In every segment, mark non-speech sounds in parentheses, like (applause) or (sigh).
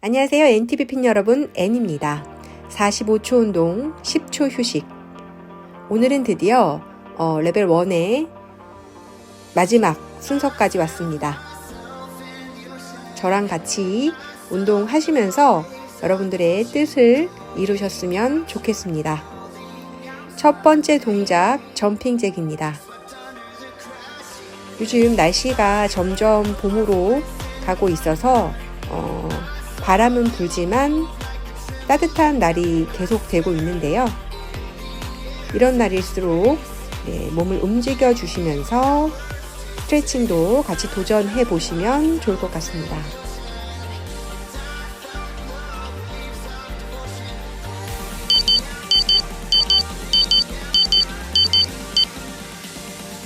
안녕하세요. NTV 핀 여러분, N입니다. 45초 운동, 10초 휴식. 오늘은 드디어 어, 레벨 1의 마지막 순서까지 왔습니다. 저랑 같이 운동하시면서 여러분들의 뜻을 이루셨으면 좋겠습니다. 첫 번째 동작, 점핑잭입니다. 요즘 날씨가 점점 봄으로 가고 있어서 어, 바람은 불지만 따뜻한 날이 계속되고 있는데요. 이런 날일수록 네, 몸을 움직여 주시면서 스트레칭도 같이 도전해 보시면 좋을 것 같습니다.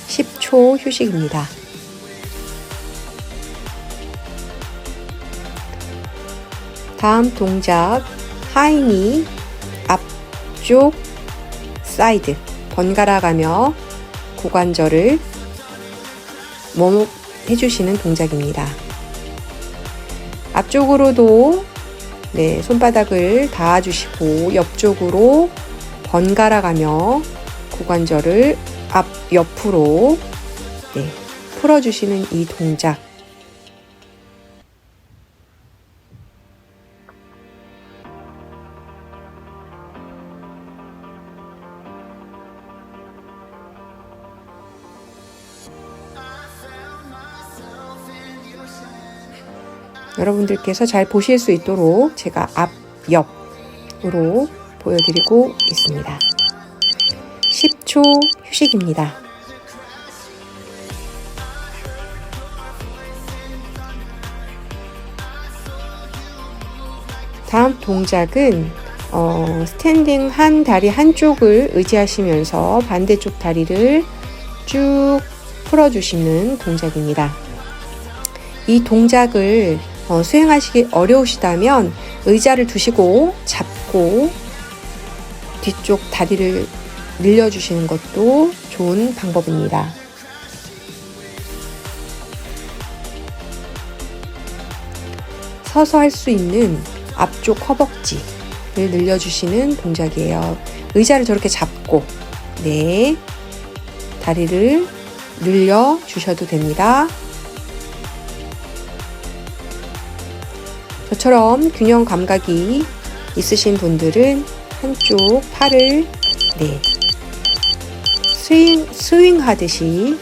(10초) 휴식입니다. 다음 동작 하이니 앞쪽 사이드 번갈아 가며 고관절을 몸 해주시는 동작입니다. 앞쪽으로도 네, 손바닥을 닿아 주시고 옆쪽으로 번갈아 가며 고관절을 앞 옆으로 네, 풀어 주시는 이 동작 여러분들께서 잘 보실 수 있도록 제가 앞, 옆으로 보여드리고 있습니다. 10초 휴식입니다. 다음 동작은 어, 스탠딩 한 다리 한쪽을 의지하시면서 반대쪽 다리를 쭉 풀어주시는 동작입니다. 이 동작을 어, 수행하시기 어려우시다면 의자를 두시고 잡고 뒤쪽 다리를 늘려주시는 것도 좋은 방법입니다. 서서 할 수 있는 앞쪽 허벅지를 늘려주시는 동작이에요. 의자를 저렇게 잡고, 네. 다리를 늘려 주셔도 됩니다. 저처럼 균형 감각이 있으신 분들은 한쪽 팔을 네, 스윙, 스윙 하듯이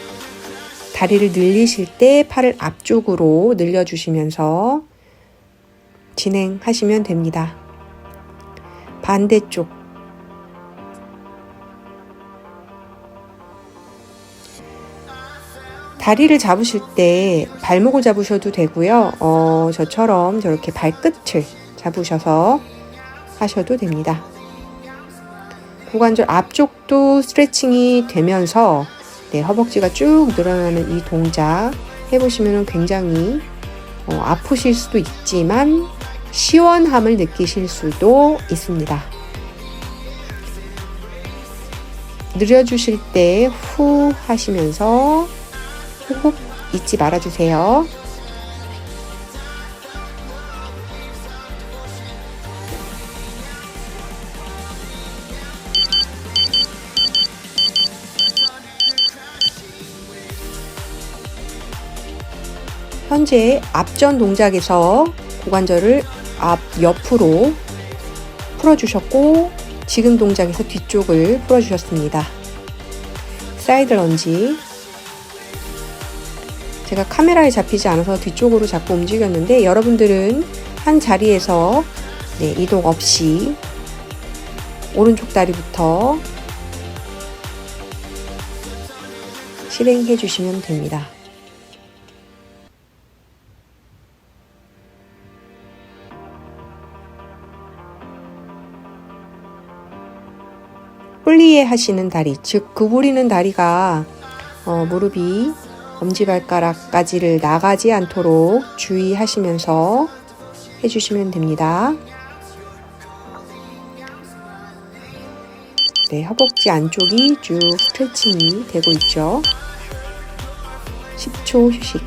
다리를 늘리실 때 팔을 앞쪽으로 늘려주시면서 진행하시면 됩니다. 반대쪽 다리를 잡으실 때 발목을 잡으셔도 되고요. 어, 저처럼 저렇게 발끝을 잡으셔서 하셔도 됩니다. 고관절 앞쪽도 스트레칭이 되면서 네, 허벅지가 쭉 늘어나는 이 동작 해보시면 굉장히 어, 아프실 수도 있지만 시원함을 느끼실 수도 있습니다. 느려주실 때 후 하시면서 호흡 잊지 말아주세요. 현재 앞전 동작에서 고관절을 앞 옆으로 풀어주셨고 지금 동작에서 뒤쪽을 풀어주셨습니다. 사이드 런지 제가 카메라에 잡히지 않아서 뒤쪽으로 자꾸 움직였는데 여러분들은 한 자리에서 네, 이동 없이 오른쪽 다리부터 실행해 주시면 됩니다. 폴리에 하시는 다리, 즉 구부리는 다리가 어, 무릎이 엄지발가락까지를 나가지 않도록 주의하시면서 해주시면 됩니다. 네, 허벅지 안쪽이 쭉 스트레칭이 되고 있죠. 10초 휴식.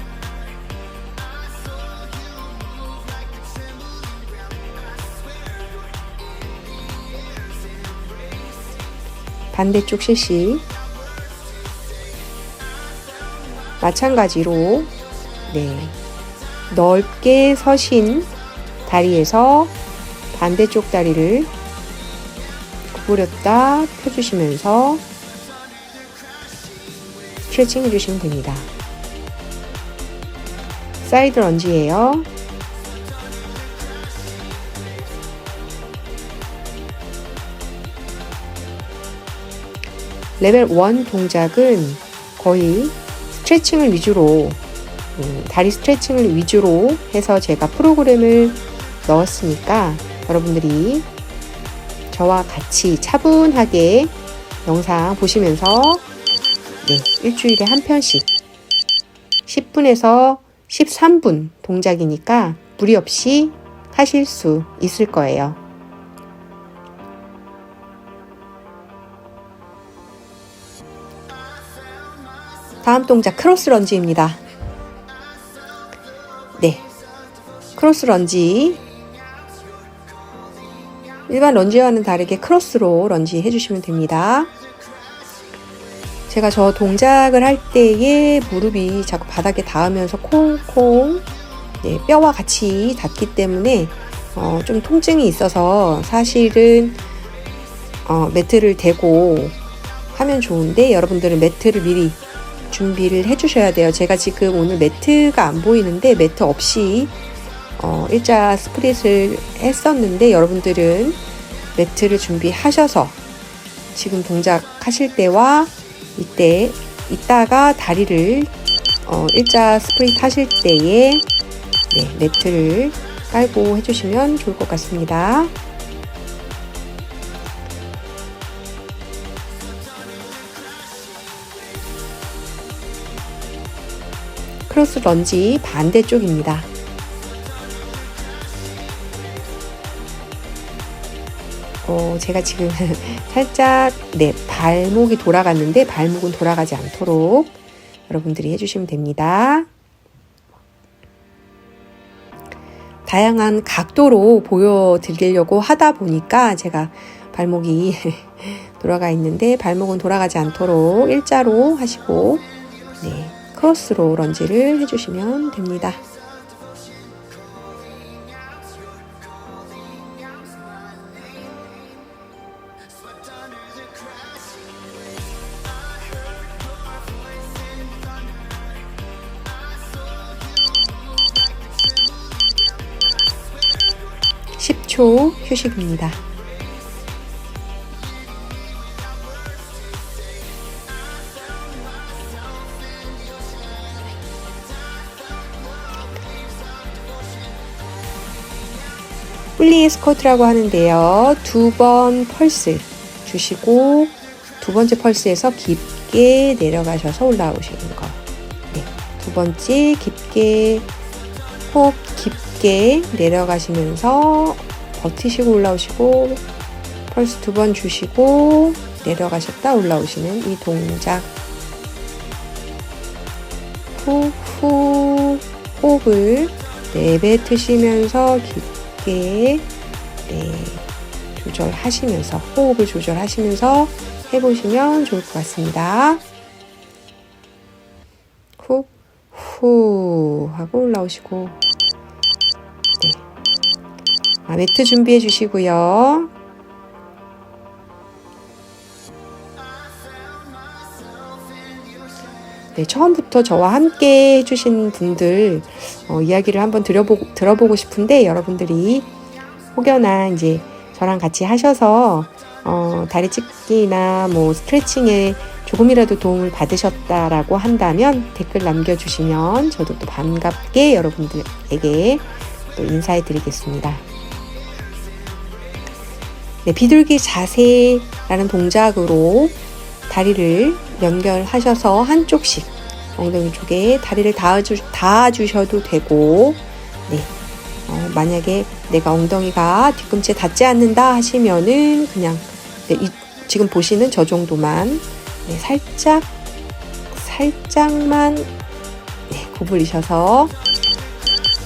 반대쪽 실시. 마찬가지로 네, 넓게 서신 다리에서 반대쪽 다리를 구부렸다 펴주시면서 스트레칭 해주시면 됩니다. 사이드 런지예요. 레벨 1 동작은 거의 스트레칭을 위주로 음, 다리 스트레칭을 위주로 해서 제가 프로그램을 넣었으니까 여러분들이 저와 같이 차분하게 영상 보시면서 네, 일주일에 한 편씩 10분에서 13분 동작이니까 무리 없이 하실 수 있을 거예요. 다음 동작 크로스 런지입니다. 네. 크로스 런지. 일반 런지와는 다르게 크로스로 런지 해주시면 됩니다. 제가 저 동작을 할 때에 무릎이 자꾸 바닥에 닿으면서 콩콩 네, 뼈와 같이 닿기 때문에 어, 좀 통증이 있어서 사실은 어, 매트를 대고 하면 좋은데 여러분들은 매트를 미리 준비를 해주셔야 돼요. 제가 지금 오늘 매트가 안 보이는데 매트 없이 어, 일자 스프릿을 했었는데 여러분들은 매트를 준비하셔서 지금 동작 하실 때와 이때 이따가 다리를 어, 일자 스프릿 하실 때에 네, 매트를 깔고 해주시면 좋을 것 같습니다. 크로스 런지 반대쪽입니다. 어, 제가 지금 (laughs) 살짝 네, 발목이 돌아갔는데 발목은 돌아가지 않도록 여러분들이 해주시면 됩니다. 다양한 각도로 보여드리려고 하다 보니까 제가 발목이 (laughs) 돌아가 있는데 발목은 돌아가지 않도록 일자로 하시고 네, 크로스로 런지를 해주시면 됩니다. (10초) 휴식입니다. 플리 스쿼트라고 하는데요. 두 번 펄스 주시고 두 번째 펄스에서 깊게 내려가셔서 올라오시는 거. 네. 두 번째 깊게 호흡 깊게 내려가시면서 버티시고 올라오시고 펄스 두 번 주시고 내려가셨다 올라오시는 이 동작. 후후 호흡을 내뱉으시면서 깊게 깊게 네, 조절하시면서 호흡을 조절하시면서 해보시면 좋을 것 같습니다. 후, 후 하고 올라오시고 네. 아, 매트 준비해 주시고요. 네, 처음부터 저와 함께 해주신 분들 어, 이야기를 한번 들어보고, 들어보고 싶은데 여러분들이 혹여나 이제 저랑 같이 하셔서 어, 다리 찢기나 뭐 스트레칭에 조금이라도 도움을 받으셨다라고 한다면 댓글 남겨주시면 저도 또 반갑게 여러분들에게 또 인사해 드리겠습니다. 네, 비둘기 자세라는 동작으로 다리를 연결하셔서 한쪽씩 엉덩이 쪽에 다리를 닿아주, 닿아주셔도 되고 네. 어, 만약에 내가 엉덩이가 뒤꿈치에 닿지 않는다 하시면은 그냥 네, 이, 지금 보시는 저 정도만 네, 살짝 살짝만 네, 구부리셔서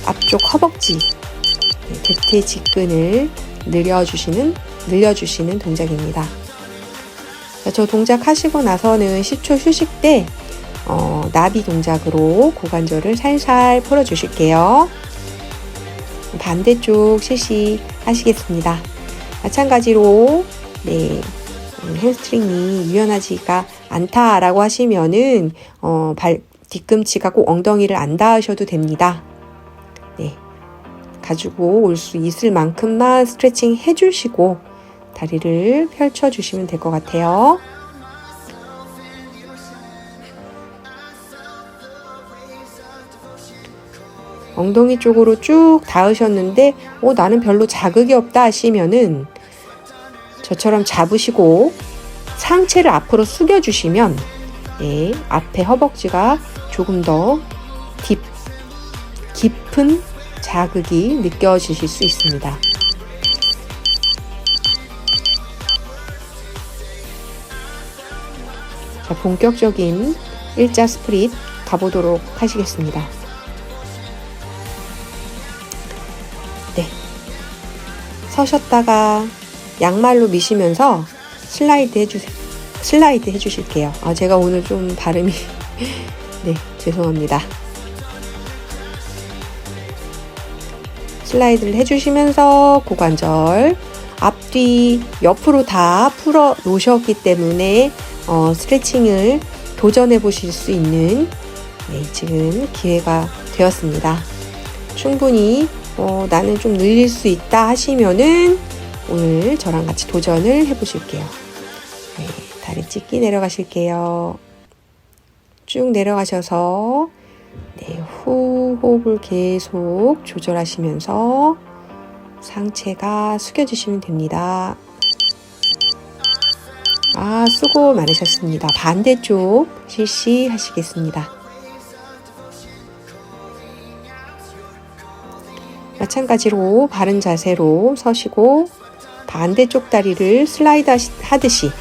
앞쪽 허벅지 네, 대퇴 직근을 늘려주시는 늘려주시는 동작입니다. 자, 저 동작 하시고 나서는 10초 휴식 때 어, 나비 동작으로 고관절을 살살 풀어주실게요. 반대쪽 실시 하시겠습니다. 마찬가지로 네, 음, 햄스트링이 유연하지가 않다라고 하시면은 어, 발 뒤꿈치가 꼭 엉덩이를 안 닿으셔도 됩니다. 네, 가지고 올 수 있을 만큼만 스트레칭 해주시고 다리를 펼쳐주시면 될 것 같아요. 엉덩이 쪽으로 쭉 닿으셨는데, 어, 나는 별로 자극이 없다 하시면은 저처럼 잡으시고 상체를 앞으로 숙여주시면, 예, 앞에 허벅지가 조금 더 딥, 깊은 자극이 느껴지실 수 있습니다. 자, 본격적인 일자 스프릿 가보도록 하시겠습니다. 네. 서셨다가 양말로 미시면서 슬라이드 해주세요. 슬라이드 해주실게요. 아, 제가 오늘 좀 발음이, (laughs) 네, 죄송합니다. 슬라이드를 해주시면서 고관절 앞뒤 옆으로 다 풀어 놓으셨기 때문에 어, 스트레칭을 도전해 보실 수 있는 네, 지금 기회가 되었습니다. 충분히 어, 나는 좀 늘릴 수 있다 하시면은 오늘 저랑 같이 도전을 해 보실게요. 네, 다리 찢기 내려가실게요. 쭉 내려가셔서 네, 후 호흡을 계속 조절하시면서 상체가 숙여주시면 됩니다. 아, 수고 많으셨습니다. 반대쪽 실시하시겠습니다. 마찬가지로 바른 자세로 서시고 반대쪽 다리를 슬라이드 하듯이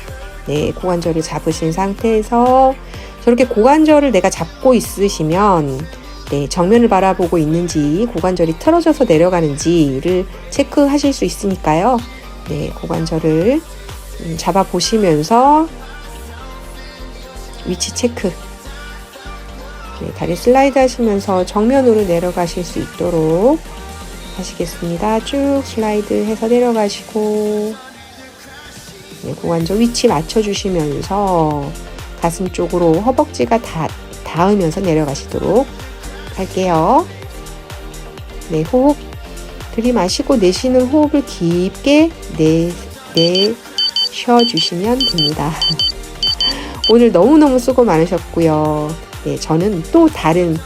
네, 고관절을 잡으신 상태에서 저렇게 고관절을 내가 잡고 있으시면 네, 정면을 바라보고 있는지 고관절이 틀어져서 내려가는지를 체크하실 수 있으니까요. 네, 고관절을 음, 잡아 보시면서 위치 체크. 네, 다리 슬라이드 하시면서 정면으로 내려가실 수 있도록 하시겠습니다. 쭉 슬라이드 해서 내려가시고 네, 고관절 위치 맞춰주시면서 가슴 쪽으로 허벅지가 다, 닿으면서 내려가시도록 할게요. 네, 호흡 들이마시고 내쉬는 호흡을 깊게 내, 내 쉬어주시면 됩니다. (laughs) 오늘 너무너무 수고 많으셨고요. 네, 저는 또 다른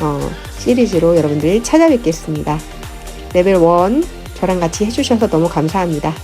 어, 시리즈로 여러분들 찾아뵙겠습니다. 레벨 1 저랑 같이 해주셔서 너무 감사합니다.